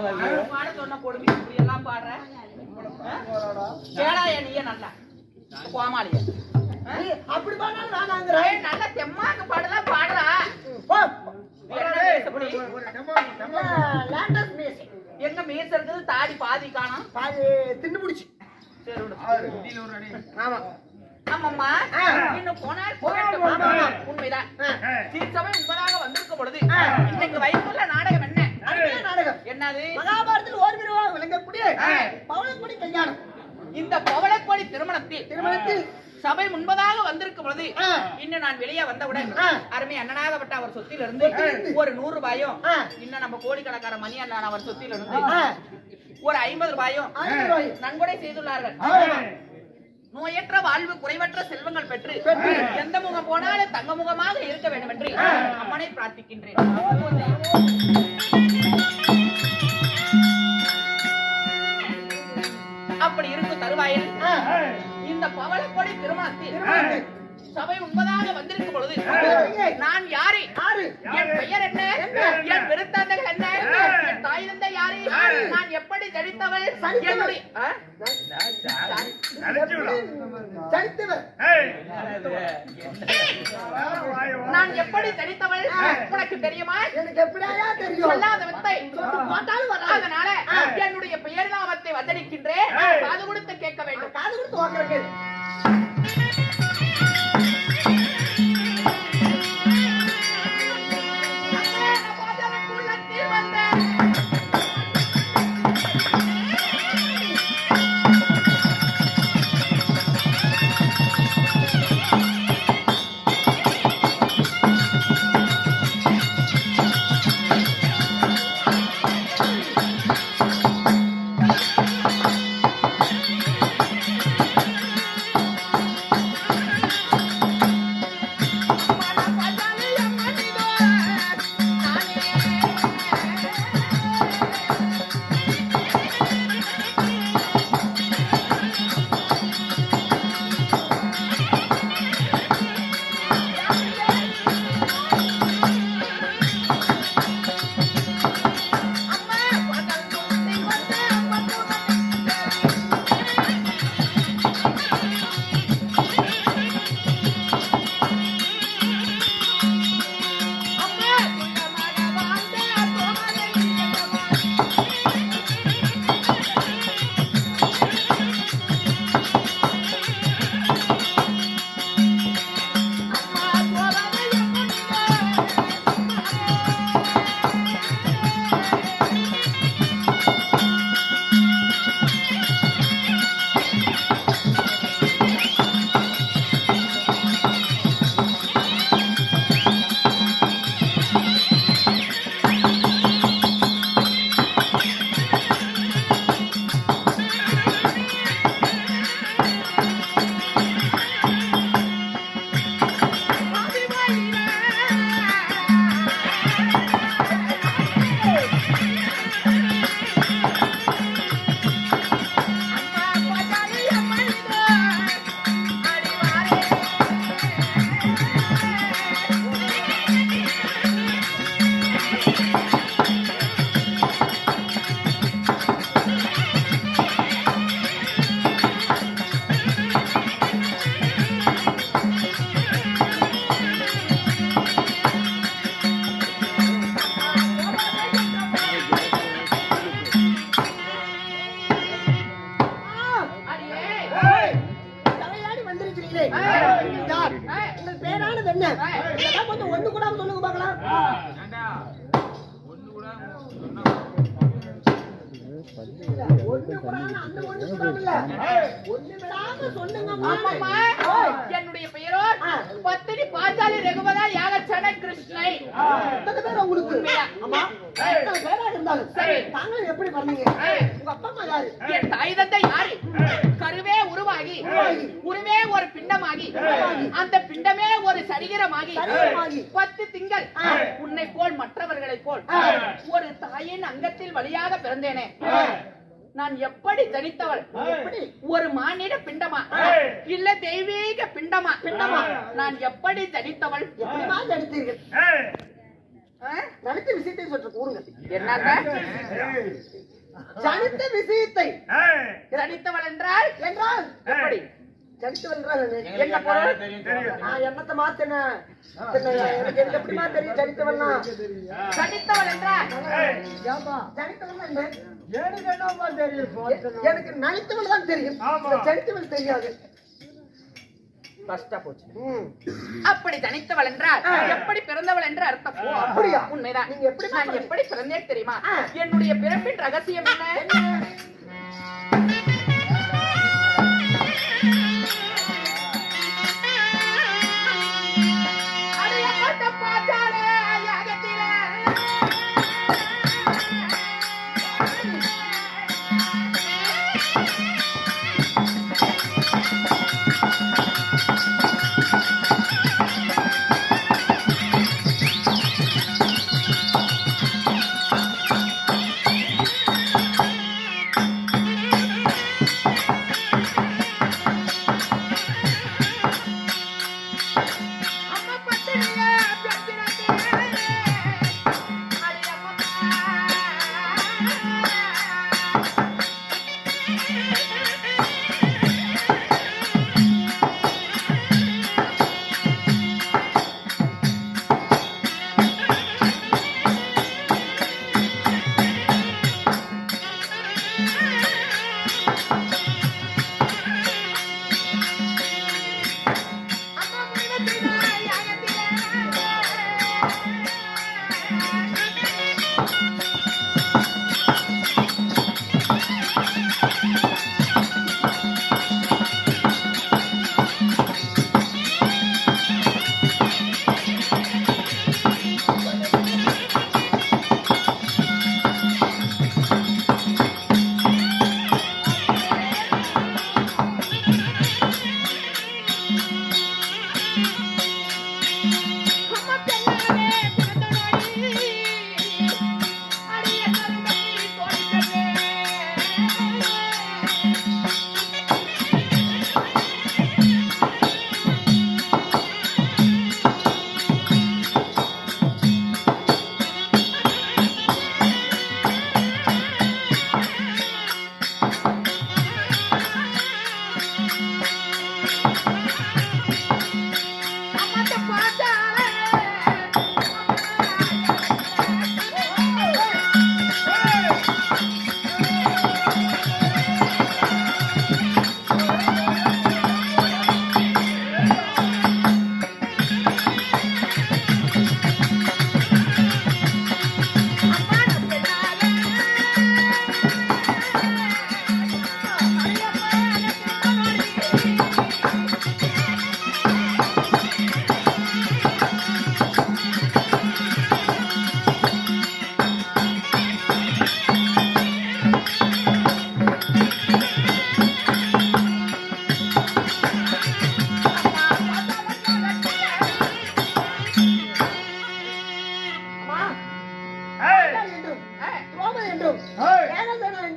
பாட சொன்ன கொடுமை இப்படி எல்லாம் பாடுற கேடாய நீயே நல்லா. கோமாளிய. நீ அப்படி பண்ணாலும் வேணாங்கிறேன் ஏய், நல்ல தெம்மாக்கு பாடலாம் பாடுறா. போ. என்ன பேசப்படி? Latest music. எங்க மீச இருக்குது? தாடி பாதி காணோம். பாதி தின்னு பிடிச்சி. ஆமா. ஆமாம்மா. இன்னும் போனால் போகட்டும். உண்மைதான். உண்மையாக வந்திருக்கும் பொழுது. இன்னைக்கு வைத்துள்ள நாடகம் நாடகம் என்னது மகாபாரதத்தில் ஓர் விரிவாக விளங்கக்கூடிய ஆ. பவளக்குடி கல்யாணம் இந்த பவளக்கோடி திருமணத்தில் திருமணத்தில் சபை முன்பதாக வந்திருக்கும் பொழுது. இன்னும் நான் வெளியே வந்தவுடன். அருமை அண்ணனாகப்பட்ட அவர் சொத்தில் இருந்து. ஒரு நூறு ரூபாயும். இன்னும் நம்ம கோடிக்கணக்கான மணி அண்ணன் அவர் சொத்தில் இருந்து. ஒரு ஐம்பது ரூபாயும். நன்கொடை செய்துள்ளார்கள். நோயற்ற வாழ்வு குறைவற்ற செல்வங்கள் பெற்று. எந்த முகம் போனாலும் தங்க முகமாக இருக்க வேண்டும் என்று. அம்மனை பிரார்த்திக்கின்றேன் தருவாயில். இந்த பவளக்கொடி திருமணத்தில் சபை உண்பதாக வந்திருக்கும் பொழுது. நான் யாரை. என் பெயர் என்ன? என் விருத்தாந்தங்கள் என்ன? என் தாய் தந்தை யாரு? நான் எப்படி தடித்தவள். என்னுடைய. நான் எப்படி தடித்தவள். உனக்கு தெரியுமா எனக்கு எப்படியா தெரியும் சொல்லாத வித்தை போட்டாலும். அதனால. என்னுடைய பெயர் நாமத்தை வந்தளிக்கின்றேன் ஆ. காது கொடுத்து கேட்க வேண்டும் காது கொடுத்து என்னுடைய பெயரோ ஆ. பத்தினி பாஞ்சாலி ரகுபதா யாகச்சட கிருஷ்ணை. உங்களுக்கு? எத்தனை பேரா இருந்தாலும் சரி. தாங்களும் எப்படி பண்ணீங்க ஆ. உங்க அப்பா அம்மா யாரு? என் தாய் தந்தை யாரு கருவே உருவாகி. உருவே ஒரு பிண்டமாகி. அந்த பிண்டமே ஒரு சரீரமாகி. பத்து திங்கள். உன்னை போல் மற்றவர்களைப் போல். ஒரு தாயின் அங்கத்தில் வழியாக பிறந்தேனே. நான் எப்படி தனித்தவள்? ஒரு மானிட பிண்டமா? இல்ல தெய்வீக பிண்டமா? பிண்டமா? நான் எப்படி தனித்தவள்? எப்படிமா தடுத்தீர்கள் ஜனித்த விஷயத்தை சொல்ற கூறுங்க. என்னங்க? ஜனித்த விஷயத்தை தனித்தவள் என்றால் என்றால் எப்படி? ஜனித்தவள் என்றால் என்ன? என்ன பொருள்? நான் என்னத்த மாத்தினேன் எனக்கு எனக்கு எப்படிமா தெரியும்? ஜனித்தவள்னா? தனித்தவள் என்றால் ஜனித்தவள்னா என்ன? எனக்கு நனித்தவள் தான் தெரியும். ஜனித்தவள் தெரியாது. கஷ்ட போச்சு. அப்படி தனித்தவள் என்றால் எப்படி பிறந்தவள் என்று அர்த்தம் அப்படியா? உண்மைதான் நீங்க எப்படி நான்? எப்படி பிறந்தேன் தெரியுமா. என்னுடைய பிறப்பின் ரகசியம் என்ன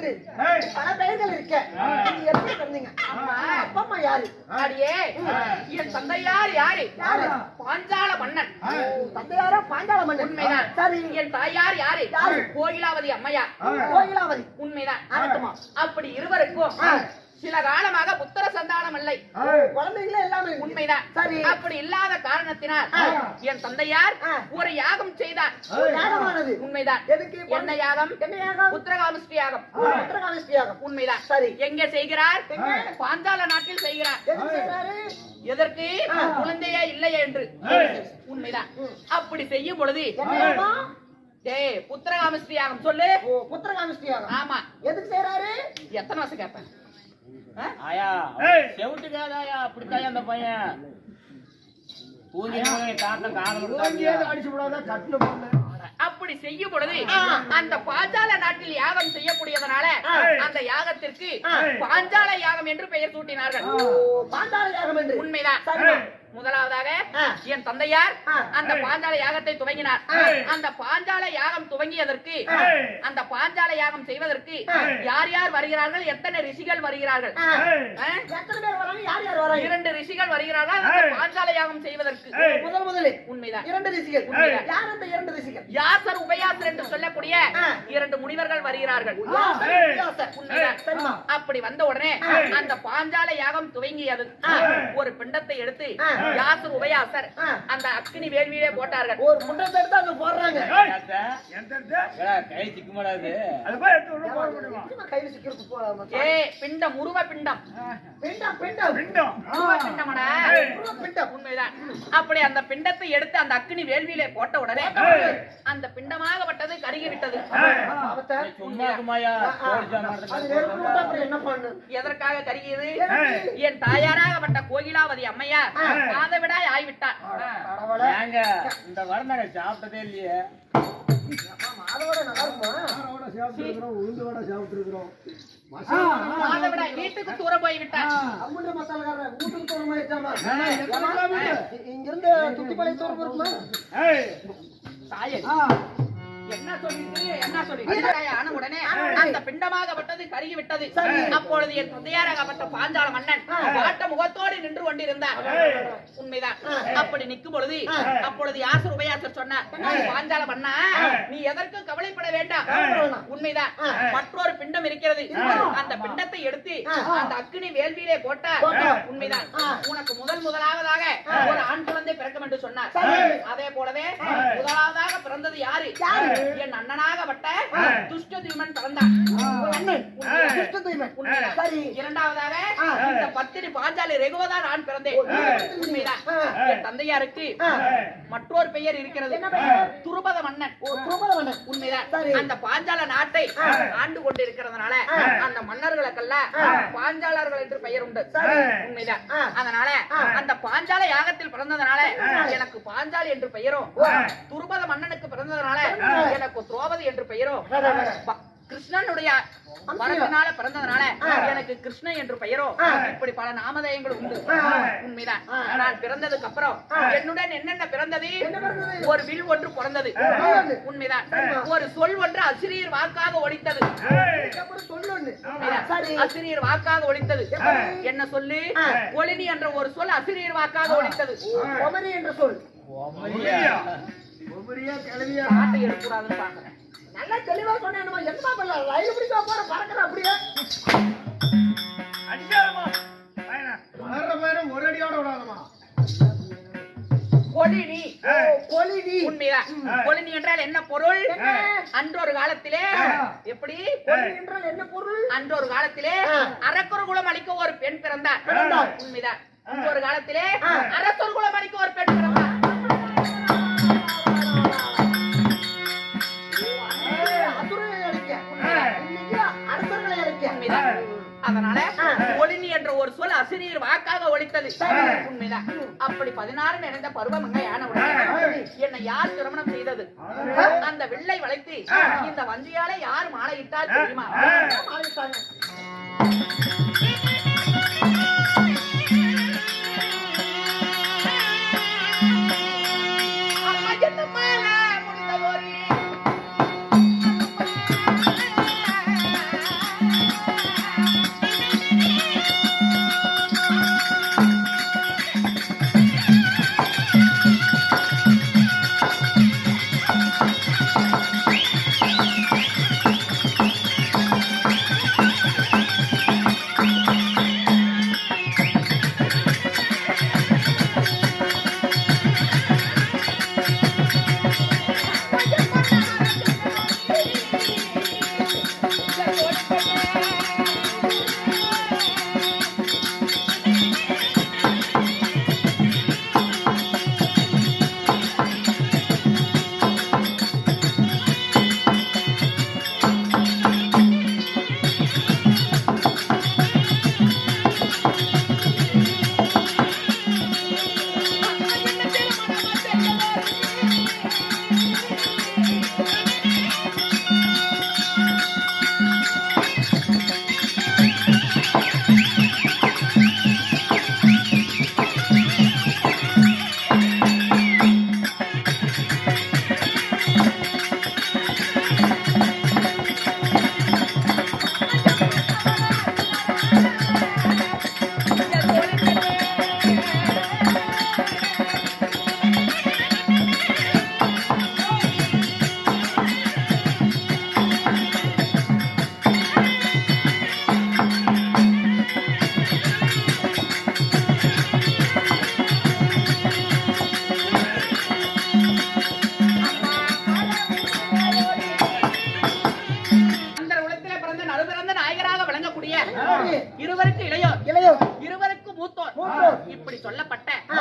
ஏகசேனா என்று ஏய், பல பெயர்கள் இருக்க. நீங்க எப்படி பிறந்தீங்க? அம்மா. அப்பா அம்மா யாரு? அடியே என் தந்தையார் யாரு? யாரு? பாஞ்சால மன்னன். தந்தையாரா பாண்டாள மன்னன்? உண்மைதான். சரி. என் தாயார் யாரு? யாரு? கோயிலாவதி அம்மையார். கோயிலாவதி. உண்மைதான். அப்படி இருவருக்கும். சில காலமாக புத்திர சந்தானம் இல்லை. ஏய், குழந்தைங்களே எல்லாமே. உண்மைதான். சரி. அப்படி இல்லாத காரணத்தினால். என் தந்தையார். ஒரு யாகம் செய்தார். யாகமானது. உண்மைதான். எதுக்கு என்ன யாகம்? என்ன யாகம்? புத்திரகாமஸ்ரீ யாகம் உண்மைதான். சரி. எங்கே செய்கிறார்? பாஞ்சால நாட்டில் செய்கிறார். எதற்கு. குழந்தையே இல்லை என்று. உண்மைதான். அப்படி செய்யும் பொழுது டேய் புத்திரகாமஸ்ரீ யாகம்? சொல்லு. ஓ புத்திரகாணிஸ்ரீ யாகம் ஆமா. எதுக்கு செய்றாரு எத்தனை வருஷம் கேட்பேன்? ஆயா. செவிட்டுக்காதாயா அப்படித்தாயா அந்த பையன்? அப்படி செய்யும் பொழுது அந்த பாஞ்சால நாட்டில் யாகம் செய்யக்கூடியதனால அந்த யாகத்திற்கு. பாஞ்சால யாகம் என்று பெயர் சூட்டினார்கள். உண்மைதான். முதலாவதாக. என் தந்தையார். அந்த பாஞ்சால யாகத்தை துவங்கினார். அந்த பாஞ்சால யாகம் துவங்கியதற்கு அந்த பாஞ்சால யாகம் செய்வதற்கு யார் யார் வருகிறார்கள்? எத்தனை ரிஷிகள் வருகிறார்கள்? யார் யார் இரண்டு ரிஷிகள் வருகிறார்கள் அந்த பாஞ்சால யாகம் செய்வதற்கு. முதல் முதலில் உண்மைதான். இரண்டு ரிஷிகள். யார் அந்த இரண்டு ரிஷிகள்? யாசர் உபயாசர் என்று சொல்லக்கூடிய. இரண்டு முனிவர்கள் வருகிறார்கள். அப்படி வந்த உடனே அந்த பாஞ்சால யாகம் துவங்கியது. ஒரு பிண்டத்தை எடுத்து. யாசர் உபயாசர் ஆ. அந்த அக்னி வேள்வியிலே போட்டார்கள். ஒரு குண்டத்தை எடுத்து அங்க போடுறாங்க. தாத்தா, எந்த இடத்து? ஏடா, கை சிக்க மாட்டாது அது போய் எடுத்து உள்ள போட முடியுமா? நிச்சயமா கையில சிக்கிறது போடாம ஏ பிண்டம் உருவ பிண்டம். பிண்டம் பிண்டம். பிண்டம். உருவ பிண்டமடா. உருவ பிண்டம். உண்மைதான். அப்படி அந்த பிண்டத்தை எடுத்து அந்த அக்னி வேள்வியிலே போட்ட உடனே அந்த பிண்டமாகப்பட்டது கருகி விட்டது எதற்காக கருகியது? என் தாயாராகப்பட்ட கோகிலாவதி அம்மையார். மாதவிடாய் ஆய்விட்டார். ஏங்க இந்த வாரம் நாங்க சாப்பிட்டதே இல்லையே. அதோட நல்லா இருக்குமா? மாதவிடாய் வீட்டுக்கு தூர போய் விட்டார் அம்முண்ட மசாலக்காரன் வீட்டுக்கு தூரமா இருக்குமா என்ன சொல்லிட்டு? என்ன சொல்லிட்டு ஆன உடனே அந்த பிண்டமாகப்பட்டது கருகி விட்டது அப்பொழுது என் தந்தையாராகப்பட்ட பாஞ்சால மன்னன் காட்ட முகத்தோடு நின்று கொண்டிருந்தார். உண்மைதான். அப்படி நிற்கும் பொழுது அப்பொழுது யாசர் உபயாசர் சொன்னார் பாஞ்சால மன்னா நீ எதற்கும் கவலைப்பட வேண்டாம். உண்மைதான். மற்றொரு பிண்டம் இருக்கிறது. அந்த பிண்டத்தை எடுத்து அந்த அக்னி வேள்வியிலே போட்டா உண்மைதான். உனக்கு முதல் முதலாவதாக ஒரு ஆண் குழந்தை பிறக்கும் என்று சொன்னார். அதே போலவே முதலாவதாக பிறந்தது யாரு? என் அண்ணனாகப்பட்ட துஷ்ட தீமன் பிறந்தான். சரி. இரண்டாவதாக இந்த பத்திரி பாஞ்சாலி ரெகுவதா நான் பிறந்தேன். உண்மைதான். என் தந்தையாருக்கு மற்றொரு பெயர் இருக்கிறது? துருபத மன்னன் ஓ துருபதவண்ணன் உண்மைதான். அந்த பாஞ்சால நாட்டை ஆண்டு கொண்டு இருக்கிறதுனால அந்த மன்னர்களுக்கெல்லாம் பாஞ்சாலர்கள் என்று பெயர் உண்டு. உண்மைதான். அதனால அந்த பாஞ்சால யாகத்தில் பிறந்ததுனால எனக்கு பாஞ்சாலி என்று பெயரும் துருபத மன்னனுக்கு பிறந்ததுனால எனக்கு துரோபதி என்று பெயரும். கிருஷ்ணனுடைய வரத்தினால பிறந்ததுனால எனக்கு கிருஷ்ணன் என்று பெயரும் இப்படி பல நாமதயங்கள் உண்டு. உண்மைதான். நான் பிறந்ததுக்கு அப்புறம் என்னுடன் என்னென்ன பிறந்தது? என்ன பிறந்தது? ஒரு வில் ஒன்று பிறந்தது. உண்மைதான். ஒரு சொல் ஒன்று அசிரியர் வாக்காக ஒழித்தது. அசிரியர் வாக்காக ஒழித்தது. என்ன சொல்லு? ஒளினி என்ற ஒரு சொல் அசிரியர் வாக்காக ஒழித்தது. என்று சொல். கிளவியா? நாட்டை எடுக்கக்கூடாதுன்னு பாக்குறேன் நல்லா தெளிவா சொன்னேன் நம்ம என்ன பண்ணல ரயில் பிடிக்க போற பறக்கிற அப்படியே. ஒரு அடியோட என்றால் என்ன பொருள்? அன்றொரு காலத்திலே எப்படி? என்றால் என்ன பொருள்? அன்றொரு காலத்திலே அரக்கர் குலம் அளிக்க ஒரு பெண் பிறந்தார். உண்மைதான். அன்றொரு காலத்திலே அரசர் குலம் அளிக்க ஒரு பெண் பிறந்தார். ஒரு சொல் அசிரியர் வாக்காக ஒழித்தது. உண்மைதான். அப்படி பதினாறு நிறைந்த பருவமங்க யானவுடன் என்னை யார் திருமணம் செய்தது? அந்த வில்லை வளைத்து இந்த வஞ்சியால யார் மாலையிட்டால் தெரியுமா? மாறிட்டாங்க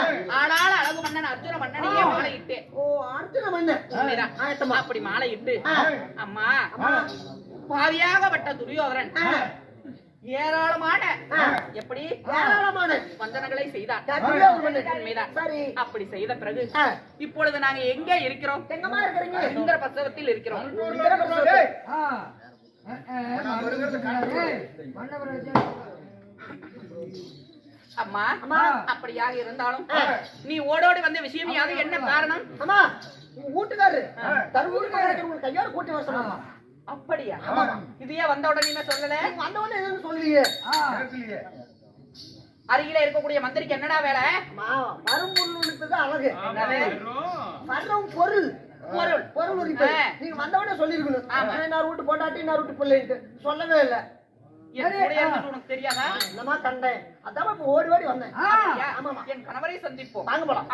சொல்லப்பட்ட ஆ. ஆளாள அழகு மன்னன் அர்ஜுன மன்னனையே மாலையிட்டு. ஓ அர்ஜுன மன்னன். உண்மைதான். ஆயத்தமா. அப்படி மாலையிட்டு. ஆ. அம்மா. பாதியாகப்பட்ட துரியோதரன். ஏராளமான. எப்படி? ஏராளமான. வந்தனங்களை செய்தார் அப்படி செய்த பிறகு. இப்பொழுது நாங்க எங்கே இருக்கிறோம்? இந்திர பிரசவத்தில் இருக்கிறோம். இந்திர அம்மா. அப்படியாக இருந்தாலும் நீ ஓடோடி வந்த விஷயம் யாது என்ன காரணம்? அம்மா உங்க வீட்டுக்காரரு தன் வீட்டுக்காரரு உங்க கையோட கூட்டி வர சொன்னாங்க. அப்படியா? இதையே வந்த உடனே சொல்லல? வந்த உடனே சொல்லலையே. கேட்கலையே. அருகில இருக்கக்கூடிய மந்திரிக்கு என்னடா வேலை? அம்மா, பரும்பொருளுக்கு தான் அழகு? வர்றவன் பொருள். பொருள். பொருள். நீங்க வந்த உடனே சொல்லிருக்கணும். நான் வீட்டு போட்டாட்டி நான் வீட்டு பிள்ளைன்ட்டு. சொல்லவே இல்ல. என்னமா கண்டேன்? அதான் இப்ப ஓடி ஓடி வந்தேன். என் கணவரை சந்திப்போம். வாங்க போலாம்.